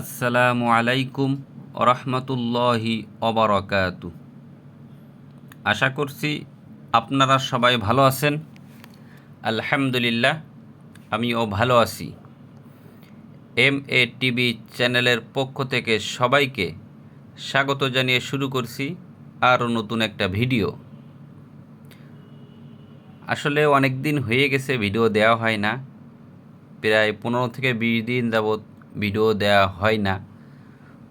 আসসালামু আলাইকুম রহমতুল্লাহি অবরকাতু আশা করছি আপনারা সবাই ভালো আছেন। আলহামদুলিল্লাহ, আমিও ভালো আছি। এম এ টিভি চ্যানেলের পক্ষ থেকে সবাইকে স্বাগত জানিয়ে শুরু করছি আরও নতুন একটা ভিডিও। আসলে অনেক দিন হয়ে গেছে, ভিডিও দেওয়া হয় না। প্রায় পনেরো থেকে বিশ দিন যাবৎ ভিডিও দেওয়া হয় না।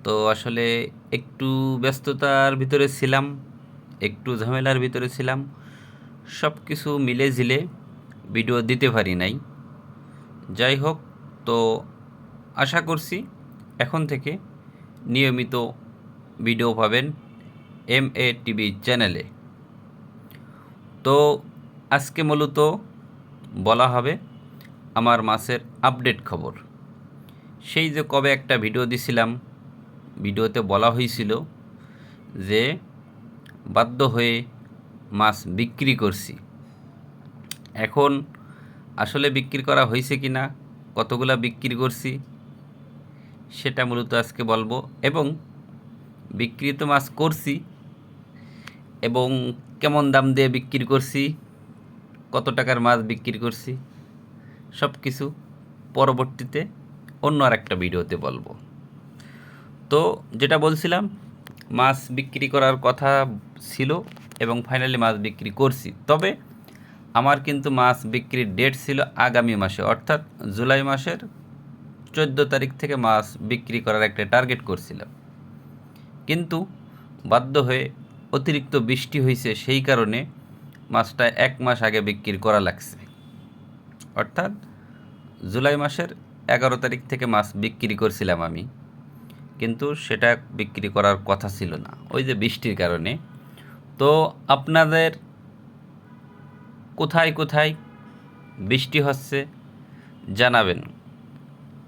তো আসলে একটু ব্যস্ততার ভিতরে ছিলাম, একটু ঝামেলার ভিতরে ছিলাম সব কিছু মিলে ঝিলে ভিডিও দিতে পারি নাই। যাই হোক, তো আশা করছি এখন থেকে নিয়মিত ভিডিও পাবেন এম এ টিভি চ্যানেলে। তো আজকে মূলত বলা হবে আমার মাসের আপডেট খবর। সেই যে কবে একটা ভিডিও দিছিলাম, ভিডিওতে বলা হয়েছিল যে বাধ্য হয়ে মাছ বিক্রি করছি। এখন আসলে বিক্রি করা হয়েছে কি না, কতগুলা বিক্রি করছি, সেটা মূলত আজকে বলব। এবং বিক্রি তো মাছ করছি এবং কেমন দাম দিয়ে বিক্রি করছি, কত টাকার মাছ বিক্রি করছি সব কিছু পরবর্তীতে অন্য আর একটা ভিডিওতে বলব। তো যেটা বলছিলাম, মাছ বিক্রি করার কথা ছিল এবং ফাইনালি মাছ বিক্রি করছি। তবে আমার কিন্তু মাছ বিক্রির ডেট ছিল আগামী মাসে, অর্থাৎ জুলাই মাসের চোদ্দ তারিখ থেকে মাছ বিক্রি করার একটা টার্গেট করছিলাম। কিন্তু বাধ্য হয়ে অতিরিক্ত বৃষ্টি হয়েছে, সেই কারণে মাছটা এক মাস আগে বিক্রি করা লাগছে। অর্থাৎ জুলাই মাসের এগারো তারিখ থেকে মাছ বিক্রি করছিলাম আমি। কিন্তু সেটা বিক্রি করার কথা ছিল না। ওই যে বৃষ্টির কারণে। তো আপনাদের কোথায় কোথায় বৃষ্টি হচ্ছে জানাবেন।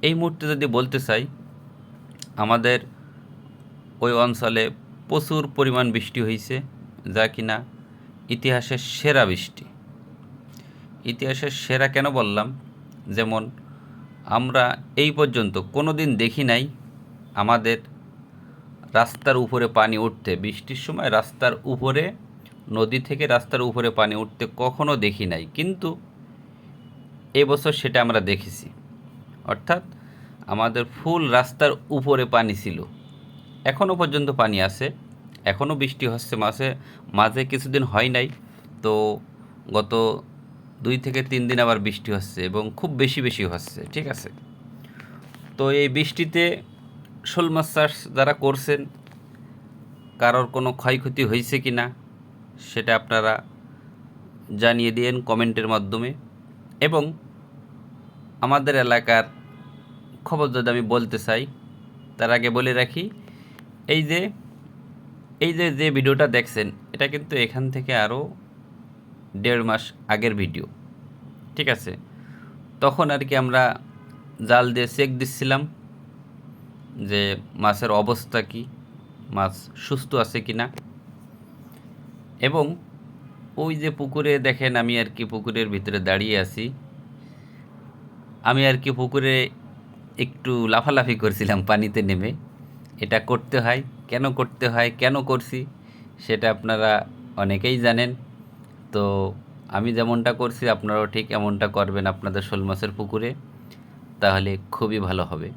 এই মুহূর্তে যদি বলতে চাই, আমাদের ওই অঞ্চলে প্রচুর পরিমাণ বৃষ্টি হয়েছে যা কিনা ইতিহাসের সেরা বৃষ্টি। ইতিহাসের সেরা কেন বললাম? যেমন আমরা এই পর্যন্ত কোনো দিন দেখি নাই আমাদের রাস্তার উপরে পানি উঠতে। বৃষ্টির সময় রাস্তার উপরে, নদী থেকে রাস্তার উপরে পানি উঠতে কখনো দেখি নাই। কিন্তু এবছর সেটা আমরা দেখেছি। অর্থাৎ আমাদের ফুল রাস্তার উপরে পানি ছিল। এখনও পর্যন্ত পানি আছে। এখনও বৃষ্টি হচ্ছে মাসে মাঝে কিছুদিন হয় নাই। তো গত দুই থেকে তিন দিন আবার বৃষ্টি হচ্ছে এবং খুব বেশি বেশি হচ্ছে, ঠিক আছে? তো এই বৃষ্টিতে শোল মাছ চাষ যারা করছেন, কারোর কোনো ক্ষয়ক্ষতি হয়েছে কি না, সেটা আপনারা জানিয়ে দিন কমেন্টের মাধ্যমে। এবং আমাদের এলাকার খবর যদি আমি বলতে চাই, তার আগে বলে রাখি, এই যে এই যে যে ভিডিওটা দেখছেন, এটা কিন্তু এখান থেকে আরও দেড় মাস আগের ভিডিও। ঠিক আছে? তখন আর কি আমরা জাল দিয়ে চেক দিচ্ছিলাম যে মাছের অবস্থা কি, মাছ সুস্থ আছে কি না। এবং ওই যে পুকুরে দেখেন আমি আর কি পুকুরের ভিতরে দাঁড়িয়ে আছি। আমি আর কি পুকুরে একটু লাফালাফি করছিলাম পানিতে নেমে। এটা করতে হয়, কেন করতে হয়, কেন করছি, সেটা আপনারা অনেকেই জানেন। তো আমি যেমনটা করছি, আপনারাও ঠিক এমনটা করবেন আপনাদের শোল মাছের পুকুরে, তাহলে খুবই ভালো হবে।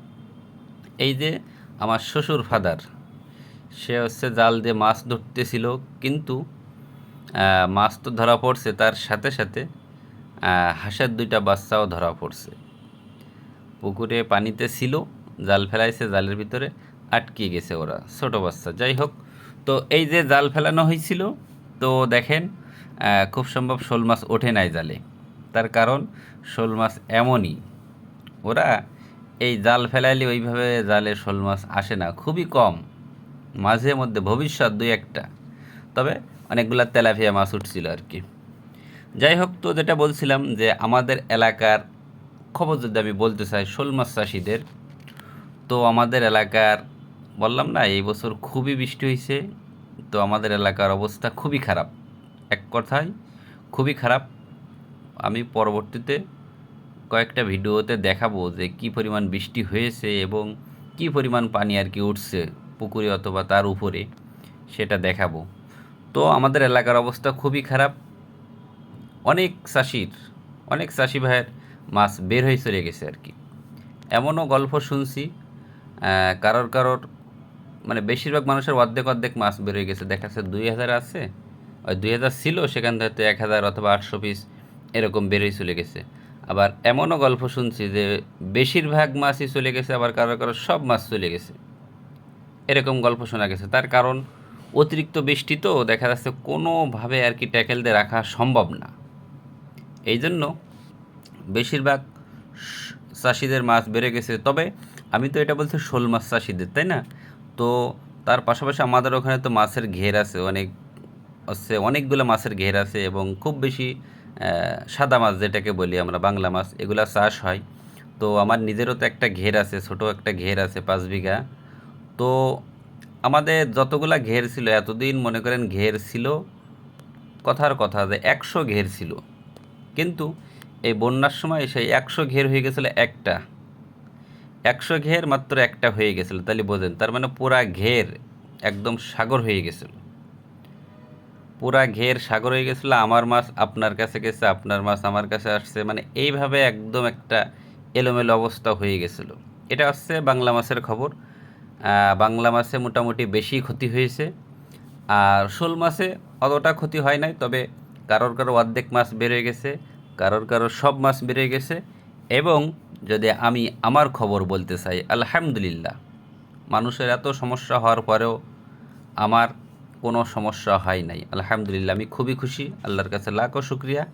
এই যে আমার শ্বশুর ফাদার, সে হচ্ছে জাল দিয়ে মাছ ধরতেছিল, কিন্তু মাছ তো ধরা পড়ছে, তার সাথে সাথে হাঁসের দুইটা বাচ্চাও ধরা পড়ছে। পুকুরে পানিতে ছিল, জাল ফেলাইছে, জালের ভিতরে আটকে গেছে ওরা, ছোট বাচ্চা। যাই হোক, তো এই যে জাল ফেলানো হয়েছিল তো দেখেন খুব সম্ভব শোল মাছ ওঠে নাই জালে। তার কারণ শোল মাছ এমনই। ওরা এই জাল ফেলাইলে ওইভাবে জালে শোল মাছ আসে না, খুবই কম। মাঝে মধ্যে, ভবিষ্যৎ দুই একটা। তবে অনেকগুলো তেলাপিয়া মাছ উঠছিল আর কি। যাই হোক, তো যেটা বলছিলাম যে আমাদের এলাকার খবর যদি আমি বলতে চাই, শোল মাছ চাষিদের, তো আমাদের এলাকার, বললাম না, এই বছর খুবই বৃষ্টি হয়েছে তো আমাদের এলাকার অবস্থা খুবই খারাপ। এক কথায় খুবই খারাপ। আমি পরবর্তীতে কয়েকটা ভিডিওতে দেখাবো যে কি পরিমাণ বৃষ্টি হয়েছে এবং কী পরিমাণ পানি আর কি উঠছে পুকুরে অথবা তার উপরে, সেটা দেখাবো। তো আমাদের এলাকার অবস্থা খুবই খারাপ। অনেক চাষির, অনেক চাষি ভাইয়ের মাছ বের হয়ে চলে গেছে আর কি। এমনও গল্প শুনছি কারোর কারোর মানে বেশিরভাগ মানুষের অর্ধেক অর্ধেক মাছ বের হয়ে গেছে। দেখা যাচ্ছে দুই হাজার আছে ওই দুই হাজার ছিল, সেখান থেকে এক হাজার অথবা আটশো পিস এরকম বেড়েই চলে গেছে। আবার এমনও গল্প শুনছি যে, বেশিরভাগ মাছই চলে গেছে, আবার কারও কারও সব মাছ চলে গেছে। এরকম গল্প শোনা গেছে। তার কারণ, অতিরিক্ত বৃষ্টি তো দেখা যাচ্ছে কোনোভাবে আর কি ট্যাকেল দিয়ে রাখা সম্ভব না। এই জন্য বেশিরভাগ চাষিদের মাছ বেড়ে গেছে। তবে আমি তো এটা বলছি শোল মাছ চাষিদের, তাই না? তো তার পাশাপাশি আমাদের ওখানে তো মাছের ঘের আছে, অনেক হচ্ছে অনেকগুলো মাছের ঘের আছে এবং খুব বেশি সাদা মাছ যেটাকে বলি আমরা, বাংলা মাছ, এগুলা চাষ হয়। তো আমার নিজেরও তো একটা ঘের আছে, ছোট একটা ঘের আছে পাঁচ বিঘা। তো আমাদের যতগুলা ঘের ছিল, এতদিন মনে করেন ঘের ছিল, কথার কথা যে একশো ঘের ছিল। কিন্তু এই বন্যার সময় সেই একশো ঘের হয়ে গেছিল একটা। একশো ঘের মাত্র একটা হয়ে গেছিল, তাহলে বোঝেন, তার মানে পুরা ঘের একদম সাগর হয়ে গেছিল। পুরা ঘের সাগর হয়ে গেছিল, আমার মাছ আপনার কাছে গেছে, আপনার মাছ আমার কাছে আসছে মানে এইভাবে একদম একটা এলোমেলো অবস্থা হয়ে গেছিল। এটা হচ্ছে বাংলা মাছের খবর। বাংলা মাছে মোটামুটি বেশি ক্ষতি হয়েছে। আর শোল মাছে অতটা ক্ষতি হয় নাই, তবে কারোর কারও অর্ধেক মাছ বেড়ে গেছে, কারোর কারোর সব মাছ বেড়ে গেছে। এবং যদি আমি আমার খবর বলতে চাই, আলহামদুলিল্লাহ, মানুষের এত সমস্যা হওয়ার পরেও আমার কোনো সমস্যা হয় নাই। আলহামদুলিল্লাহ, আমি খুবই খুশি। আল্লাহর কাছে লাখো শুক্রিয়া।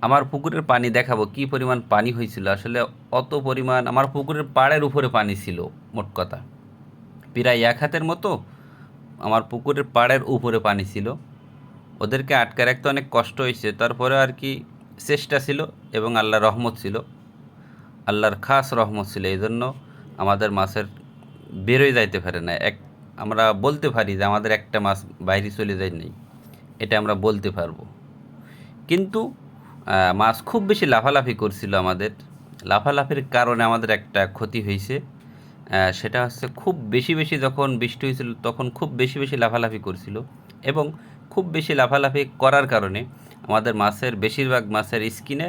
আমার পুকুরের পানি দেখাবো, কি পরিমাণ পানি হয়েছিল? আসলে অত পরিমাণ, আমার পুকুরের পাড়ের উপরে পানি ছিল, মোট কথা। প্রায় এক হাতের মতো আমার পুকুরের পাড়ের উপরে পানি ছিল। ওদেরকে আটকে রাখতে অনেক কষ্ট হয়েছে। তারপরে আর কি চেষ্টা ছিল এবং আল্লাহর রহমত ছিল। আল্লাহর খাস রহমত ছিল। এই জন্য আমাদের মাছের বেরোয় যাইতে পারে না। এক আমরা বলতে পারি যে আমাদের একটা মাছ বাইরে চলে যায় নেই। এটা আমরা বলতে পারব। কিন্তু মাছ খুব বেশি লাফালাফি করছিল আমাদের। লাফালাফির কারণে আমাদের একটা ক্ষতি হয়েছে। সেটা হচ্ছে খুব বেশি বেশি যখন বৃষ্টি হয়েছিল তখন খুব বেশি বেশি লাফালাফি করছিল। এবং খুব বেশি লাফালাফি করার কারণে আমাদের মাছের, বেশিরভাগ মাছের স্কিনে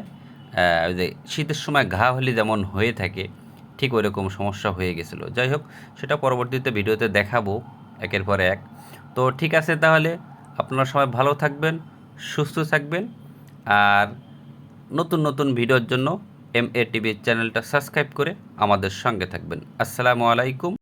শীতের সময় ঘা হলে যেমন হয়ে থাকে ঠিক ওই রকম সমস্যা হয়ে গেছিল। যাই হোক, সেটা পরবর্তীতে ভিডিওতে দেখাবো, একের পর এক। তো ঠিক আছে তাহলে, আপনারা সবাই ভালো থাকবেন, সুস্থ থাকবেন, আর নতুন নতুন ভিডিওর জন্য এম এ টিভির চ্যানেলটা সাবস্ক্রাইব করে আমাদের সঙ্গে থাকবেন। আসসালামু আলাইকুম।